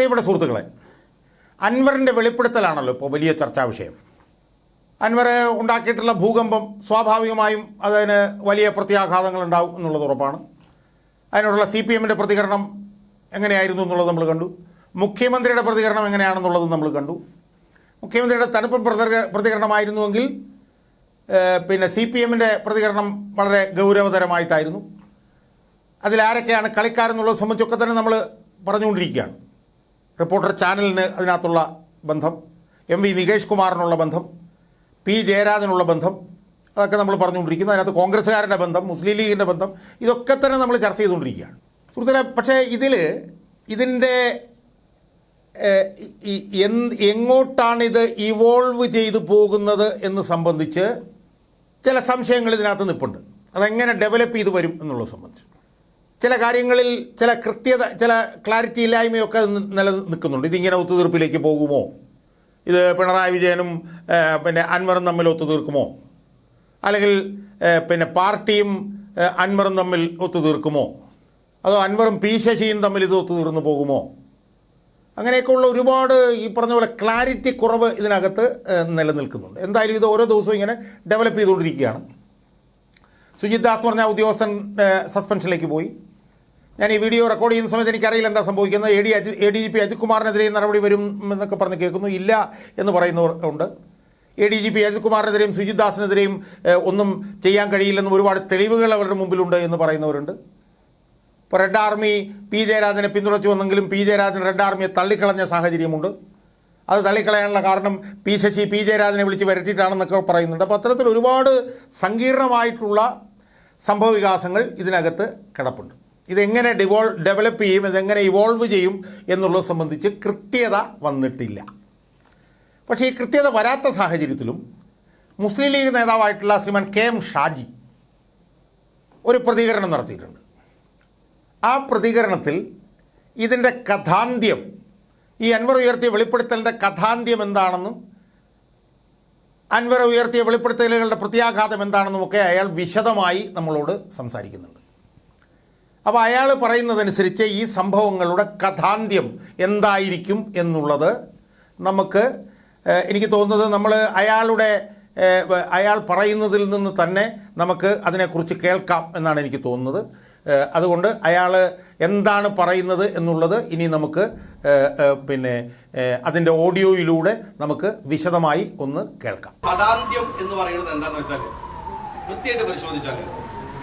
പ്രിയപ്പെട്ട സുഹൃത്തുക്കളെ അൻവറിന്റെ വെളിപ്പെടുത്തലാണല്ലോ ഇപ്പോൾ വലിയ ചർച്ചാ വിഷയം. അൻവർ ഉണ്ടാക്കിയിട്ടുള്ള ഭൂകമ്പം സ്വാഭാവികമായും അതിന് വലിയ പ്രത്യാഘാതങ്ങൾ ഉണ്ടാവും എന്നുള്ളത് ഉറപ്പാണ്. അതിനോടുള്ള സി പി എമ്മിന്റെ പ്രതികരണം എങ്ങനെയായിരുന്നു എന്നുള്ളത് നമ്മൾ കണ്ടു. മുഖ്യമന്ത്രിയുടെ പ്രതികരണം എങ്ങനെയാണെന്നുള്ളത് നമ്മൾ കണ്ടു. മുഖ്യമന്ത്രിയുടെ തണുപ്പ് പ്രതിക- പ്രതികരണമായിരുന്നുവെങ്കിൽ പിന്നെ സി പി എമ്മിന്റെ പ്രതികരണം വളരെ ഗൗരവതരമായിട്ടായിരുന്നു. അതിലാരൊക്കെയാണ് കളിക്കാരെന്നുള്ളത് സംബന്ധിച്ചൊക്കെ തന്നെ നമ്മൾ പറഞ്ഞുകൊണ്ടിരിക്കുകയാണ്. റിപ്പോർട്ടർ ചാനലിന് അതിനകത്തുള്ള ബന്ധം എം വി നികേഷ് കുമാറിനുള്ള ബന്ധം പി ജയരാജനുള്ള ബന്ധം അതൊക്കെ നമ്മൾ പറഞ്ഞുകൊണ്ടിരിക്കുന്നു. അതിനകത്ത് കോൺഗ്രസ്സുകാരുടെ ബന്ധം മുസ്ലിം ലീഗിന്റെ ബന്ധം ഇതൊക്കെ തന്നെ നമ്മൾ ചർച്ച ചെയ്തുകൊണ്ടിരിക്കുകയാണ്. സുഹൃത്തുക്കളെ പക്ഷേ ഇതിൽ ഇതിന്റെ എങ്ങോട്ടാണിത് ഇവോൾവ് ചെയ്തു പോകുന്നത് എന്ന് സംബന്ധിച്ച് ചില സംശയങ്ങൾ ഇതിനകത്ത് നിൽപ്പുണ്ട് അതെങ്ങനെ ഡെവലപ്പ് ചെയ്ത് വരും എന്നുള്ളത് സംബന്ധിച്ച്. ചില കാര്യങ്ങളിൽ ചില കൃത്യത ചില ക്ലാരിറ്റി ഇല്ലായ്മയൊക്കെ നിലനിൽക്കുന്നുണ്ട് ഇതിങ്ങനെ ഒത്തുതീർപ്പിലേക്ക് പോകുമോ? ഇത് പിണറായി വിജയനും പിന്നെ അൻവറും തമ്മിൽ ഒത്തുതീർക്കുമോ? അല്ലെങ്കിൽ പിന്നെ പാർട്ടിയും അൻവറും തമ്മിൽ ഒത്തുതീർക്കുമോ? അതോ അൻവറും പി ശശിയും തമ്മിൽ ഇത് ഒത്തുതീർന്നു പോകുമോ? അങ്ങനെയൊക്കെയുള്ള ഒരുപാട് ഈ പറഞ്ഞ പോലെ ക്ലാരിറ്റി കുറവ് ഇതിനകത്ത് നിലനിൽക്കുന്നുണ്ട്. എന്തായാലും ഇത് ഓരോ ദിവസവും ഇങ്ങനെ ഡെവലപ്പ് ചെയ്തുകൊണ്ടിരിക്കുകയാണ്. സുജിത് ദാസ് പറഞ്ഞ ഉദ്യോഗസ്ഥൻ സസ്പെൻഷനിലേക്ക് പോയി. ഞാൻ ഈ വീഡിയോ റെക്കോർഡ് ചെയ്യുന്ന സമയത്ത് എനിക്കറിയില്ല എന്താ സംഭവിക്കുന്നത്. A D Aji A D G P Ajith കുമാറിനെതിരെ നടപടി വരും എന്നൊക്കെ പറഞ്ഞ് കേൾക്കുന്നു. ഇല്ല എന്ന് പറയുന്നവർ ഉണ്ട്. A D G P Ajith കുമാറിനെതിരെയും Sujith ദാസിനെതിരെയും ഒന്നും ചെയ്യാൻ കഴിയില്ലെന്നും ഒരുപാട് തെളിവുകൾ അവരുടെ മുമ്പിലുണ്ട് എന്ന് പറയുന്നവരുണ്ട്. ഇപ്പോൾ റെഡ് ആർമി പി ജയരാജനെ പിന്തുണച്ചു വന്നെങ്കിലും പി ജയരാജൻ റെഡ് ആർമിയെ തള്ളിക്കളഞ്ഞ സാഹചര്യമുണ്ട്. അത് തള്ളിക്കളയാനുള്ള കാരണം പി ശശി പി ജയരാജനെ വിളിച്ച് വരട്ടിയിട്ടാണെന്നൊക്കെ പറയുന്നുണ്ട്. അപ്പോൾ അത്തരത്തിൽ ഒരുപാട് സങ്കീർണമായിട്ടുള്ള സംഭവവികാസങ്ങൾ ഇതിനകത്ത് കിടപ്പുണ്ട്. ഇതെങ്ങനെ ഡിവോൾ ഡെവലപ്പ് ചെയ്യും ഇതെങ്ങനെ ഇവോൾവ് ചെയ്യും എന്നുള്ളത് സംബന്ധിച്ച് കൃത്യത വന്നിട്ടില്ല. പക്ഷേ ഈ കൃത്യത വരാത്ത സാഹചര്യത്തിലും മുസ്ലിം ലീഗ് നേതാവായിട്ടുള്ള ശ്രീമാൻ കെ എം ഷാജി ഒരു പ്രതികരണം നടത്തിയിട്ടുണ്ട്. ആ പ്രതികരണത്തിൽ ഇതിന്റെ കഥാന്ത്യം ഈ അൻവർ ഉയർത്തിയ വെളിപ്പെടുത്തലിന്റെ കഥാന്ത്യം എന്താണെന്നും അൻവർ ഉയർത്തിയ വെളിപ്പെടുത്തലുകളുടെ പ്രത്യാഘാതം എന്താണെന്നുമൊക്കെ അയാൾ വിശദമായി നമ്മളോട് സംസാരിക്കുന്നുണ്ട്. അപ്പോൾ അയാൾ പറയുന്നതനുസരിച്ച് ഈ സംഭവങ്ങളുടെ കഥാന്ത്യം എന്തായിരിക്കും എന്നുള്ളത് നമുക്ക് എനിക്ക് തോന്നുന്നത് നമ്മൾ അയാളുടെ അയാൾ പറയുന്നതിൽ നിന്ന് തന്നെ നമുക്ക് അതിനെക്കുറിച്ച് കേൾക്കാം എന്നാണ് എനിക്ക് തോന്നുന്നത്. അതുകൊണ്ട് അയാൾ എന്താണ് പറയുന്നത് എന്നുള്ളത് ഇനി നമുക്ക് പിന്നെ അതിന്റെ ഓഡിയോയിലൂടെ നമുക്ക് വിശദമായി ഒന്ന് കേൾക്കാം. കഥാന്ത്യം എന്ന് പറയുന്നത് എന്താണെന്ന് വെച്ചാൽ കൃത്യമായിട്ട് പരിശോധിച്ചാൽ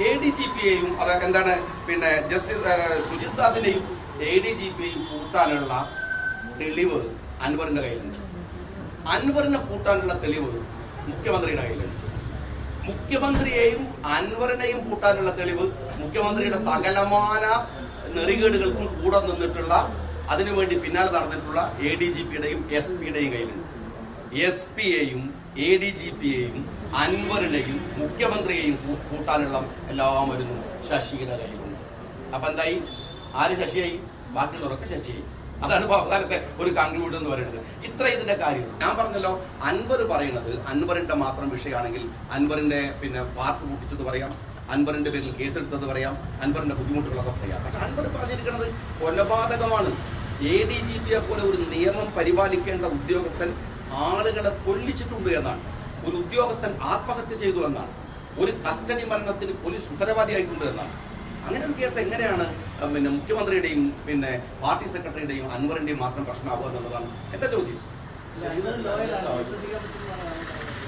എ ഡി ജി പിയെയും അത് എന്താണ് പിന്നെ ജസ്റ്റിസ് സുജിത് ദാസിനെയും എ ഡി ജി പിയെയും കൂട്ടാനുള്ള തെളിവ് അൻവറിന്റെ കയ്യിലുണ്ട്. അൻവറിനെ കൂട്ടാനുള്ള തെളിവ് മുഖ്യമന്ത്രിയുടെ കയ്യിലുണ്ട്. മുഖ്യമന്ത്രിയെയും അൻവറിനെയും കൂട്ടാനുള്ള തെളിവ് മുഖ്യമന്ത്രിയുടെ സകലമാന നെറികേടുകൾക്കും കൂടെ നിന്നിട്ടുള്ള അതിനുവേണ്ടി പിന്നാലെ നടന്നിട്ടുള്ള എ ഡി ജി പിയുടെയും എസ് പിയുടെയും കയ്യിലുണ്ട്. എസ് പിയെയും എ ഡി ജി പിയെയും അൻവറിനെയും മുഖ്യമന്ത്രിയെയും കൂട്ടാനുള്ള എല്ലാ മരുന്നും ശശിയുടെ കയ്യിലുണ്ട്. അപ്പൊ എന്തായി? ആര് ശശിയായി? ബാക്കിയുള്ളവരൊക്കെ ശശിയായി. അതാണ് അവസാനത്തെ ഒരു കൺക്ലൂഷൻ എന്ന് പറയുന്നത്. ഇത്ര ഇതിന്റെ കാര്യം ഞാൻ പറഞ്ഞല്ലോ അൻവർ പറയുന്നത് അൻവറിന്റെ മാത്രം വിഷയമാണെങ്കിൽ അൻവറിന്റെ പിന്നെ പാർക്ക് കൂട്ടിച്ചത് പറയാം അൻവറിന്റെ പേരിൽ കേസെടുത്തത് പറയാം അൻവറിന്റെ ബുദ്ധിമുട്ടുകളൊക്കെ പറയാം. പക്ഷെ അൻവർ പറഞ്ഞിരിക്കുന്നത് കൊലപാതകമാണ്. എ ഡി ജി പിയെ പോലെ ഒരു നിയമം പരിപാലിക്കേണ്ട ഉദ്യോഗസ്ഥൻ ആളുകളെ കൊല്ലിച്ചിട്ടുണ്ട് എന്നാണ്. ഒരു ഉദ്യോഗസ്ഥൻ ആത്മഹത്യ ചെയ്തു എന്നാണ്. ഒരു കസ്റ്റഡി മരണത്തിന് പോലീസ് ഉത്തരവാദിയായിട്ടുണ്ട് എന്നാണ്. അങ്ങനെ ഒരു കേസ് എങ്ങനെയാണ് പിന്നെ മുഖ്യമന്ത്രിയുടെയും പിന്നെ പാർട്ടി സെക്രട്ടറിയുടെയും അൻവറിന്റെയും മാത്രം പ്രശ്നമാവുക എന്നുള്ളതാണ് എന്റെ ചോദ്യം.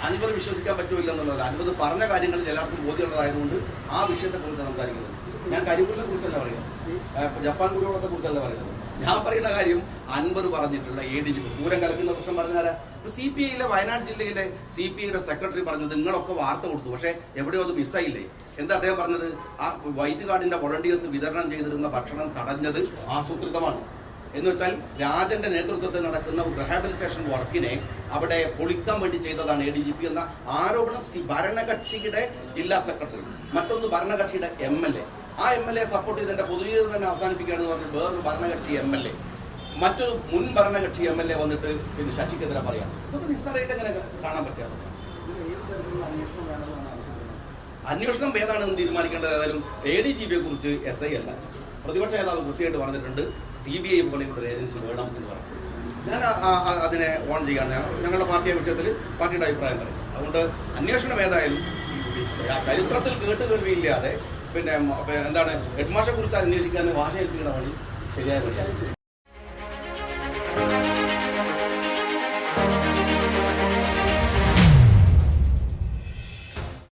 അൻവർ വിശ്വസിക്കാൻ പറ്റൂല എന്നുള്ളത് അൻവർ പറഞ്ഞ കാര്യങ്ങൾ എല്ലാവർക്കും ബോധ്യമുള്ളതായതുകൊണ്ട് ആ വിഷയത്തെ കുറിച്ച് സംസാരിക്കുന്നത്. ഞാൻ കരിപ്പൂരിനെ കുറിച്ചല്ല പറയുന്നത്. ജപ്പാൻ കുടിവെള്ളത്തെ കുറിച്ചല്ല പറയുന്നത്. ഞാൻ പറയുന്ന കാര്യം അൻവർ പറഞ്ഞിട്ടുള്ള ഏതിലും ദൂരം പൂരം കലക്കുന്ന പ്രശ്നം പറഞ്ഞാരാ ഇപ്പൊ സി പി ഐയിലെ വയനാട് ജില്ലയിലെ സി പി ഐയുടെ സെക്രട്ടറി പറഞ്ഞത് നിങ്ങളൊക്കെ വാർത്ത കൊടുത്തു. പക്ഷേ എവിടെയോ അത് മിസ്സായില്ലേ എന്താ അദ്ദേഹം പറഞ്ഞത്? ആ വൈറ്റ് കാർഡിന്റെ വോളണ്ടിയേഴ്സ് വിതരണം ചെയ്തിരുന്ന ഭക്ഷണം തടഞ്ഞത് ആസൂത്രിതമാണ്. എന്ന് വെച്ചാൽ രാജന്റെ നേതൃത്വത്തിൽ നടക്കുന്ന റിഹാബിലിറ്റേഷൻ വർക്കിനെ അവിടെ പൊളിക്കാൻ വേണ്ടി ചെയ്തതാണ് എ ഡി ജി പി എന്ന ആരോപണം സി ഭരണകക്ഷിയുടെ ജില്ലാ സെക്രട്ടറി മറ്റൊന്ന് ഭരണകക്ഷിയുടെ എം എൽ എ ആ എം എൽ എ സപ്പോർട്ട് ചെയ്ത് എന്റെ പൊതുജീവിതം തന്നെ അവസാനിപ്പിക്കുകയാണെന്ന് പറഞ്ഞ് വേറൊരു ഭരണകക്ഷി എം എൽ എ മറ്റൊരു മുൻ ഭരണകക്ഷി എം എൽ എ വന്നിട്ട് പിന്നെ ശശിക്കെതിരെ പറയാം. ഇതൊക്കെ നിസ്സാരമായിട്ട് എങ്ങനെ കാണാൻ പറ്റാറ് അന്വേഷണം ഏതാണെന്ന് തീരുമാനിക്കേണ്ടത് ഏതായാലും എ ഡി ജി പിയെ കുറിച്ച് എസ് ഐ അല്ല. പ്രതിപക്ഷ നേതാവ് കൃത്യമായിട്ട് പറഞ്ഞിട്ടുണ്ട് സി ബി ഐ പോലെ ഇവിടെ ഏജൻസി വേണം എന്ന് പറഞ്ഞു. ഞാൻ അതിനെ ഓൺ ചെയ്യാണ് ഞങ്ങളുടെ പാർട്ടിയെ വിഷയത്തിൽ പാർട്ടിയുടെ അഭിപ്രായം പറയും. അതുകൊണ്ട് അന്വേഷണം ഏതായാലും ചരിത്രത്തിൽ കേട്ട് കേൾവിയില്ലാതെ പിന്നെ എന്താണ് ഹെഡ്മാഷെ കുറിച്ച് അന്വേഷിക്കാൻ വാശയെത്തിയുടെ പണി ശരിയായ